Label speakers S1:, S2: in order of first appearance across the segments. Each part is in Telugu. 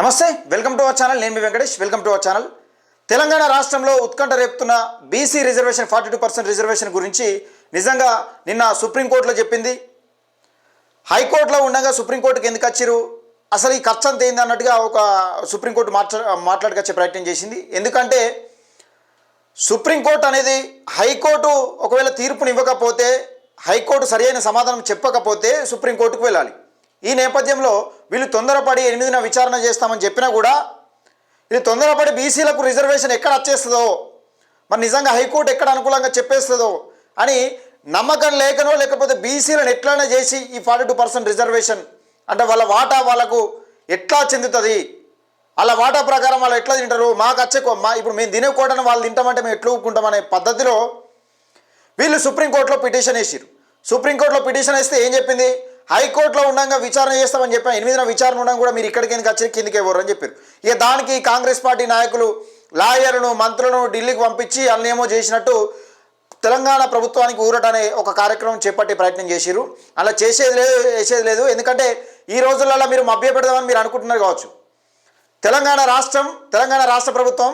S1: నమస్తే వెల్కమ్ టు అవర్ ఛానల్. నేను మీ Venkatesh. Welcome to our channel. Telangana రాష్ట్రంలో ఉత్కంఠ రేపుతున్న BC reservation forty two percent reservation గురించి నిజంగా నిన్న సుప్రీంకోర్టులో చెప్పింది. హైకోర్టులో ఉండగా సుప్రీంకోర్టుకి ఎందుకు వచ్చారు? అసలు ఈ ఖర్చు అంత ఏంది అన్నట్టుగా ఒక సుప్రీంకోర్టు మాట్లా మాట్లాడకొచ్చే ప్రయత్నం చేసింది. ఎందుకంటే సుప్రీంకోర్టు అనేది హైకోర్టు ఒకవేళ తీర్పుని ఇవ్వకపోతే హైకోర్టు సరైన సమాధానం చెప్పకపోతే సుప్రీంకోర్టుకు వెళ్ళాలి. ఈ నేపథ్యంలో వీళ్ళు తొందరపడి ఎనిమిదిన విచారణ చేస్తామని చెప్పినా కూడా ఇది తొందరపడి బీసీలకు రిజర్వేషన్ ఎక్కడ వచ్చేస్తుందో మరి నిజంగా హైకోర్టు ఎక్కడ అనుకూలంగా చెప్పేస్తుందో అని నమ్మకం లేకనో లేకపోతే బీసీలను ఎట్లనే చేసి ఈ ఫార్టీ టూ పర్సెంట్ రిజర్వేషన్ అంటే వాళ్ళ వాటా వాళ్ళకు ఎట్లా చెందుతుంది? అలా వాటా ప్రకారం వాళ్ళు ఎట్లా తింటారు? మాకు వచ్చే మా ఇప్పుడు మేము తినేకోవడానికి వాళ్ళు తింటామంటే మేము ఎట్లా ఊపుకుంటాం పద్ధతిలో వీళ్ళు సుప్రీంకోర్టులో పిటిషన్ వేసారు సుప్రీంకోర్టులో పిటిషన్ వేస్తే ఏం చెప్పింది? హైకోర్టులో ఉండగా విచారణ చేస్తామని చెప్పాను. ఎనిమిదిన విచారణ ఉండగా కూడా మీరు ఇక్కడికి ఎందుకు వచ్చి కిందికి ఇవ్వరు అని చెప్పారు. ఇక దానికి కాంగ్రెస్ పార్టీ నాయకులు లాయర్ను మంత్రులను ఢిల్లీకి పంపించి అన్నేమో చేసినట్టు తెలంగాణ ప్రభుత్వానికి ఊరటనే ఒక కార్యక్రమం చేపట్టే ప్రయత్నం చేసిరు అలా చేసేది లేదు చేసేది లేదు. ఎందుకంటే ఈ రోజులలో మీరు మభ్యపెడదామని మీరు అనుకుంటున్నారు కావచ్చు. తెలంగాణ రాష్ట్రం తెలంగాణ రాష్ట్ర ప్రభుత్వం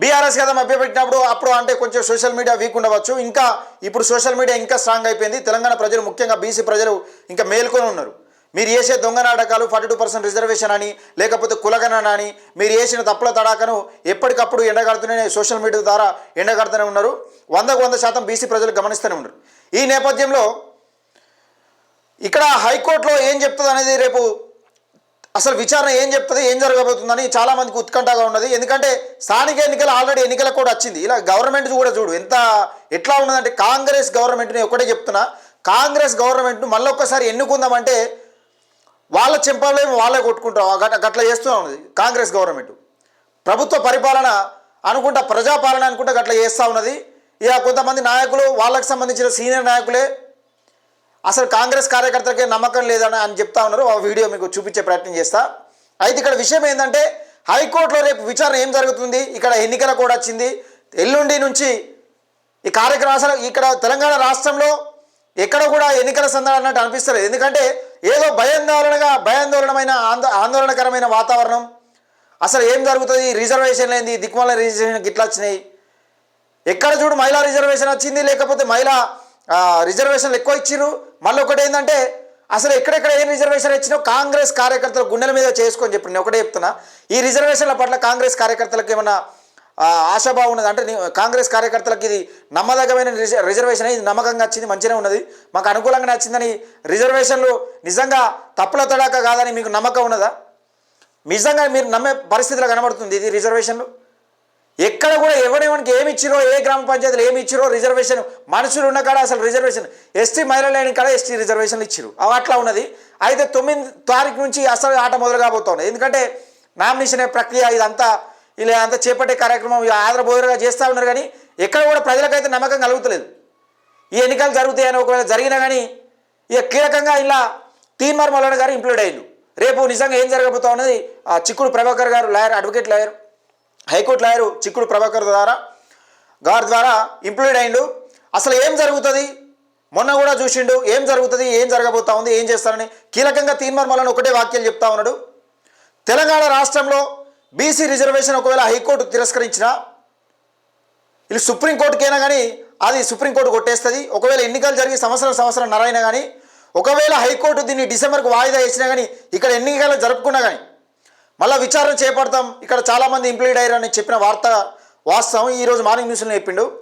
S1: బీఆర్ఎస్ కదా మభ్యపెట్టినప్పుడు అప్పుడు అంటే కొంచెం సోషల్ మీడియా వీక్ ఉండవచ్చు. ఇంకా ఇప్పుడు సోషల్ మీడియా ఇంకా స్ట్రాంగ్ అయిపోయింది. తెలంగాణ ప్రజలు ముఖ్యంగా బీసీ ప్రజలు ఇంకా మేల్కొని ఉన్నారు. మీరు చేసే దొంగ నాటకాలు ఫార్టీ టూ పర్సెంట్ రిజర్వేషన్ అని లేకపోతే కులగణన అని మీరు చేసిన తప్పుల తడాకను ఎప్పటికప్పుడు ఎండగడుతూనే సోషల్ మీడియా ద్వారా ఎండగడుతూనే ఉన్నారు. వందకు వంద శాతం బీసీ ప్రజలు గమనిస్తూనే ఉన్నారు. ఈ నేపథ్యంలో ఇక్కడ హైకోర్టులో ఏం చెప్తుంది అనేది రేపు అసలు విచారణ ఏం చెప్తుంది ఏం జరగబోతుందని చాలా మందికి ఉత్కంఠగా ఉన్నది. ఎందుకంటే స్థానిక ఎన్నికలు ఆల్రెడీ ఎన్నికలకు కూడా వచ్చింది. ఇలా గవర్నమెంట్ కూడా చూడు ఎంత ఎట్లా ఉన్నదంటే కాంగ్రెస్ గవర్నమెంట్ని ఒకటే చెప్తున్నా. కాంగ్రెస్ గవర్నమెంట్ను మళ్ళొక్కసారి ఎన్నుకుందామంటే వాళ్ళ చెంపలే వాళ్ళే కొట్టుకుంటాం గట్ల గట్ల చేస్తూ ఉన్నది కాంగ్రెస్ గవర్నమెంట్. ప్రభుత్వ పరిపాలన అనుకుంటా ప్రజాపాలన అనుకుంటా గట్లా చేస్తూ ఉన్నది. ఇక కొంతమంది నాయకులు వాళ్ళకి సంబంధించిన సీనియర్ నాయకులే అసలు కాంగ్రెస్ కార్యకర్తలకే నమ్మకం లేదని అని చెప్తా ఉన్నారు. ఆ వీడియో మీకు చూపించే ప్రయత్నం చేస్తా. అయితే ఇక్కడ విషయం ఏంటంటే హైకోర్టులో రేపు విచారణ ఏం జరుగుతుంది? ఇక్కడ ఎన్నికల కూడా వచ్చింది. ఎల్లుండి నుంచి ఈ కార్యక్రమం అసలు ఇక్కడ తెలంగాణ రాష్ట్రంలో ఎక్కడ కూడా ఎన్నికల సందడి అన్నట్టు అనిపిస్తలేదు. ఎందుకంటే ఏదో భయాందోళనగా భయాందోళనమైన ఆందో ఆందోళనకరమైన వాతావరణం. అసలు ఏం జరుగుతుంది? రిజర్వేషన్ ఏంది? దిక్మాల రిజర్వేషన్ గిట్లా వచ్చినాయి? ఎక్కడ చూడు మహిళా రిజర్వేషన్ వచ్చింది? లేకపోతే మహిళా రిజర్వేషన్లు ఎక్కువ ఇచ్చిర్రు? మళ్ళీ ఒకటి ఏంటంటే అసలు ఎక్కడెక్కడ ఏం రిజర్వేషన్ ఇచ్చినా కాంగ్రెస్ కార్యకర్తలు గుండెల మీద చేసుకొని చెప్పి నేను ఒకటే చెప్తున్నా. ఈ రిజర్వేషన్ల పట్ల కాంగ్రెస్ కార్యకర్తలకు ఏమైనా ఆశాభావం ఉన్నది? అంటే కాంగ్రెస్ కార్యకర్తలకు ఇది నమ్మదగమైన రిజ- రిజర్వేషన్ ఇది నమ్మకంగా వచ్చింది మంచిగా ఉన్నది. మాకు అనుకూలంగా నచ్చిందని రిజర్వేషన్లు నిజంగా తప్పుల తడాక కాదని మీకు నమ్మకం ఉన్నదా? నిజంగా మీరు నమ్మే పరిస్థితిలో కనబడుతుంది ఇది రిజర్వేషన్లు? ఎక్కడ కూడా ఎవరెవరికి ఏమి ఇచ్చిరో ఏ గ్రామ పంచాయతీలు ఏమి ఇచ్చిరో రిజర్వేషన్ మనుషులు ఉన్న కాడ అసలు రిజర్వేషన్ ఎస్టీ మహిళలు లేని కాడ ఎస్టీ రిజర్వేషన్లు ఇచ్చిరు. అవి అట్లా ఉన్నది. అయితే తొమ్మిది తారీఖు నుంచి అసలు ఆట మొదలు కాబోతోంది. ఎందుకంటే నామినేషన్ ప్రక్రియ ఇదంతా ఇలా అంతా చేపట్టే కార్యక్రమం ఆదరబోదరగా చేస్తూ ఉన్నారు కానీ ఎక్కడ కూడా ప్రజలకైతే నమ్మకం కలుగుతలేదు. ఈ ఎన్నికలు జరుగుతాయని ఒకవేళ జరిగినా కానీ ఇక కీలకంగా ఇలా తీన్మార్ మల్లన్న గారు ఇంప్లూడ్ అయ్యిండు. రేపు నిజంగా ఏం జరగబోతా ఉన్నది ఆ Chikkudu Prabhakar garu lawyer advocate lawyer high court lawyer Chikkudu Prabhakar ద్వారా గారి ద్వారా ఇంప్లూడ్ అయిండు. అసలు ఏం జరుగుతుంది? మొన్న కూడా చూసిండు ఏం జరుగుతుంది ఏం జరగబోతా ఉంది ఏం చేస్తారని కీలకంగా తీన్మార్ ఒకటే వాక్యాలు చెప్తా ఉన్నాడు. తెలంగాణ రాష్ట్రంలో బీసీ రిజర్వేషన్ ఒకవేళ హైకోర్టు తిరస్కరించినా ఇది సుప్రీంకోర్టుకైనా కానీ అది సుప్రీంకోర్టు కొట్టేస్తుంది. ఒకవేళ ఎన్నికలు జరిగి సంవత్సరం సంవత్సరం నరైనా కానీ ఒకవేళ హైకోర్టు దీన్ని డిసెంబర్కు వాయిదా వేసినా కానీ ఇక్కడ ఎన్నికలు జరుపుకున్నా కానీ మళ్ళీ విచారణ చేపడతాం. ఇక్కడ చాలామంది ఇంప్లూడ్ అయ్యారు అని చెప్పిన వార్త వాస్తవం. ఈరోజు మార్నింగ్ న్యూస్లో చెప్పిండు.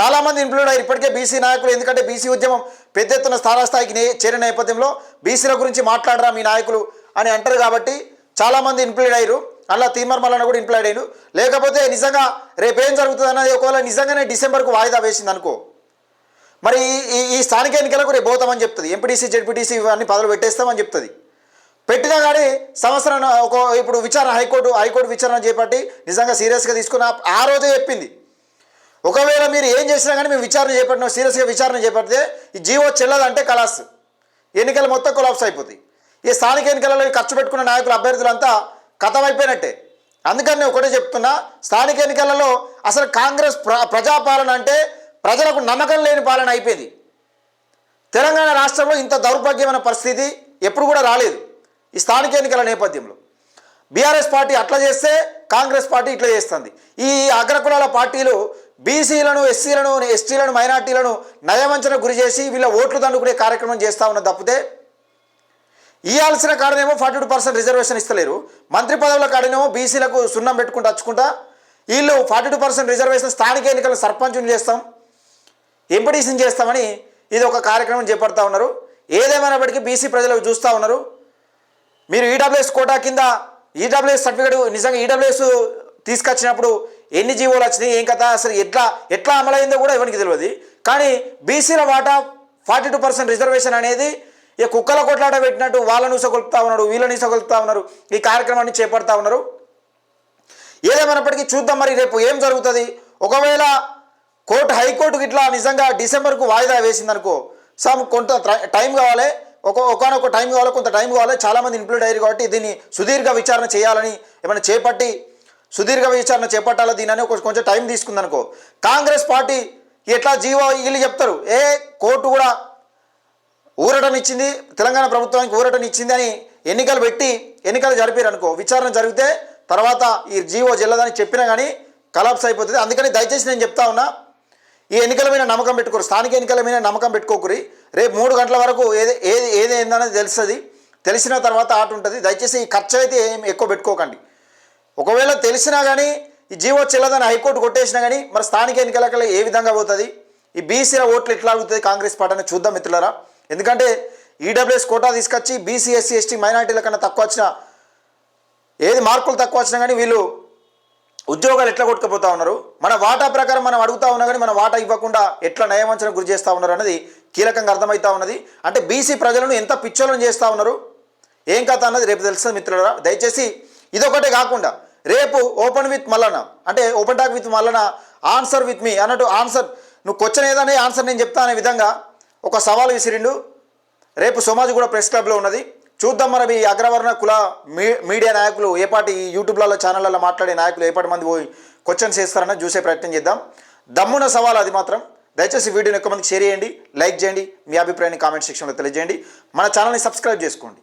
S1: చాలామంది ఇంప్లూడ్ అయ్యారు ఇప్పటికే బీసీ నాయకులు ఎందుకంటే బీసీ ఉద్యమం పెద్ద ఎత్తున స్థానాస్థాయికి నే- చేరిన నేపథ్యంలో బీసీల గురించి మాట్లాడరా మీ నాయకులు అని అంటారు కాబట్టి చాలామంది ఇంప్లూడ్ అయ్యారు అలా తీర్మర్ మల్లన్న కూడా ఇంప్లూడ్ అయ్యారు లేకపోతే నిజంగా రేపేం జరుగుతుంది అన్నది ఒకవేళ నిజంగానే డిసెంబర్కు వాయిదా వేసింది అనుకో. మరి ఈ- ఈ ఈ స్థానిక ఎన్నికలకు రేపు పోతామని చెప్తుంది. ఎంపీటీసీ జెడ్పీటీసీ ఇవన్నీ పదవులు పెట్టేస్తామని చెప్తుంది. పెట్టినా కానీ సంవత్సరం ఒక ఇప్పుడు విచారణ హైకోర్టు హైకోర్టు విచారణ చేపట్టి నిజంగా సీరియస్గా తీసుకున్న ఆ రోజే చెప్పింది. ఒకవేళ మీరు ఏం చేసినా కానీ మేము విచారణ చేపట్టిన సీరియస్గా విచారణ చేపడితే ఈ జీవో చెల్లదంటే కలాస్ ఎన్నికలు మొత్తం కొలాప్స్ అయిపోతాయి. ఈ స్థానిక ఎన్నికలలో ఖర్చు పెట్టుకున్న నాయకుల అభ్యర్థులంతా కథమైపోయినట్టే. అందుకని నేను ఒకటే చెప్తున్నా స్థానిక ఎన్నికలలో అసలు కాంగ్రెస్ ప్ర ప్రజాపాలన అంటే ప్రజలకు నమ్మకం లేని పాలన అయిపోయింది. తెలంగాణ రాష్ట్రంలో ఇంత దౌర్భాగ్యమైన పరిస్థితి ఎప్పుడు కూడా రాలేదు. ఈ స్థానిక ఎన్నికల నేపథ్యంలో. బీఆర్ఎస్ పార్టీ అట్లా చేస్తే కాంగ్రెస్ పార్టీ ఇట్లా చేస్తుంది. ఈ అగ్రకులాల పార్టీలు బీసీలను ఎస్సీలను ఎస్టీలను మైనార్టీలను నయవంచనకు గురి చేసి వీళ్ళ ఓట్లు దండుకునే కార్యక్రమం చేస్తా ఉన్న తప్పితే ఇవ్వాల్సిన కాడనేమో ఫార్టీ టూ పర్సెంట్ రిజర్వేషన్ ఇస్తలేరు. మంత్రి పదవుల కాడనేమో బీసీలకు సున్నం పెట్టుకుంటూ వచ్చుకుంటా వీళ్ళు ఫార్టీ టూ పర్సెంట్ రిజర్వేషన్ స్థానిక ఎన్నికలు సర్పంచుని చేస్తాం. ఎంపీటీసీని చేస్తామని ఇది ఒక కార్యక్రమం చేపడతా ఉన్నారు. ఏదేమైనప్పటికీ బీసీ ప్రజలు చూస్తూ ఉన్నారు. మీరు ఈడబ్ల్యూఎస్ కోటా కింద ఈడబ్ల్యూఎస్ సర్టిఫికేట్ నిజంగా ఈడబ్ల్యూఎస్ తీసుకొచ్చినప్పుడు ఎన్ని జీవోలు వచ్చినాయి ఏం కదా అసలు ఎట్లా ఎట్లా అమలైందో కూడా ఎవరికి తెలియదు. కానీ బీసీల వాటా ఫార్టీ టూ పర్సెంట్ రిజర్వేషన్ అనేది ఇక కుక్కల కొట్లాట పెట్టినట్టు వాళ్ళని ఇసగొలుపుతా ఉన్నాడు వీళ్ళని ఇసగొలుపుతా ఉన్నారు ఈ కార్యక్రమాన్ని చేపడతా ఉన్నారు. ఏదేమైనప్పటికీ చూద్దాం మరి రేపు ఏం జరుగుతుంది. ఒకవేళ కోర్టు హైకోర్టుకి ఇట్లా నిజంగా డిసెంబర్కు వాయిదా వేసిందనుకో సమ్ కొంత టైం కావాలి. ఒక ఒకనొక టైం కావాలి కొంత టైం కావాలి. చాలామంది ఇంప్లూడ్ అయ్యారు కాబట్టి దీన్ని సుదీర్ఘ విచారణ చేయాలని ఏమైనా చేపట్టి సుదీర్ఘ విచారణ చేపట్టాలో దీని కొంచెం టైం తీసుకుందనుకో. కాంగ్రెస్ పార్టీ ఎట్లా జీవో వీళ్ళు చెప్తారు? ఏ కోర్టు కూడా ఊరటనిచ్చింది తెలంగాణ ప్రభుత్వానికి ఊరటనిచ్చింది అని ఎన్నికలు పెట్టి ఎన్నికలు జరిపారు అనుకో విచారణ జరిగితే తర్వాత ఈ జీవో చెల్లదని చెప్పినా కానీ కలాప్స్ అయిపోతుంది. అందుకని దయచేసి నేను చెప్తా ఉన్నా ఈ ఎన్నికల మీద నమ్మకం పెట్టుకోరు. స్థానిక ఎన్నికల మీద నమ్మకం పెట్టుకోకురి. రేపు మూడు గంటల వరకు ఏది ఏది ఏది ఏందనేది తెలుస్తుంది. తెలిసిన తర్వాత ఆట ఉంటుంది. దయచేసి ఈ ఖర్చు అయితే ఏం ఎక్కువ పెట్టుకోకండి. ఒకవేళ తెలిసినా కానీ ఈ జీవో చెల్లదని హైకోర్టు కొట్టేసినా కానీ మరి స్థానిక ఎన్నికల ఏ విధంగా పోతుంది? ఈ బీసీల ఓట్లు ఎట్లా అవుతుంది కాంగ్రెస్ పార్టీ చూద్దాం మిత్రులరా. ఎందుకంటే ఈడబ్ల్యూఎస్ కోటా తీసుకొచ్చి బీసీ ఎస్సీ ఎస్టీ మైనార్టీల కన్నా తక్కువ వచ్చిన ఏది మార్కులు తక్కువ వచ్చినా కానీ వీళ్ళు ఉద్యోగాలు ఎట్లా కొట్టుకుపోతా ఉన్నారు? మన వాటా ప్రకారం మనం అడుగుతా ఉన్నా కానీ మన వాటా ఇవ్వకుండా ఎట్లా నయవంచన గురి చేస్తూ ఉన్నారు అనేది కీలకంగా అర్థమవుతా ఉన్నది. అంటే బీసీ ప్రజలను ఎంత పిచ్చోలను చేస్తూ ఉన్నారు? ఏం కథ అన్నది రేపు తెలుస్తుంది మిత్రులరా. దయచేసి ఇదొకటే కాకుండా రేపు ఓపెన్ విత్ మల్లన అంటే open talk with Mallanna answer with మీ అన్నట్టు ఆన్సర్ నువ్వు క్వశ్చన్ ఏదనే ఆన్సర్ నేను చెప్తా అనే విధంగా ఒక సవాల్ విసిరిండు. రేపు సమాజ్ కూడా ప్రెస్ క్లబ్లో ఉన్నది. చూద్దాం మరి ఈ అగ్రవర్ణ కుల మీ మీడియా నాయకులు ఏ పాటి యూట్యూబ్లలో ఛానళ్ళలో మాట్లాడే నాయకులు ఏ పాటి మంది పోయి క్వశ్చన్స్ వేస్తారని చూసే ప్రయత్నం చేద్దాం. దమ్మున సవాల్ అది మాత్రం. దయచేసి వీడియోని ఎక్కువ మందికి షేర్ చేయండి లైక్ చేయండి మీ అభిప్రాయాన్ని కామెంట్ సెక్షన్లో తెలియజేయండి. మన ఛానల్ని సబ్స్క్రైబ్ చేసుకోండి.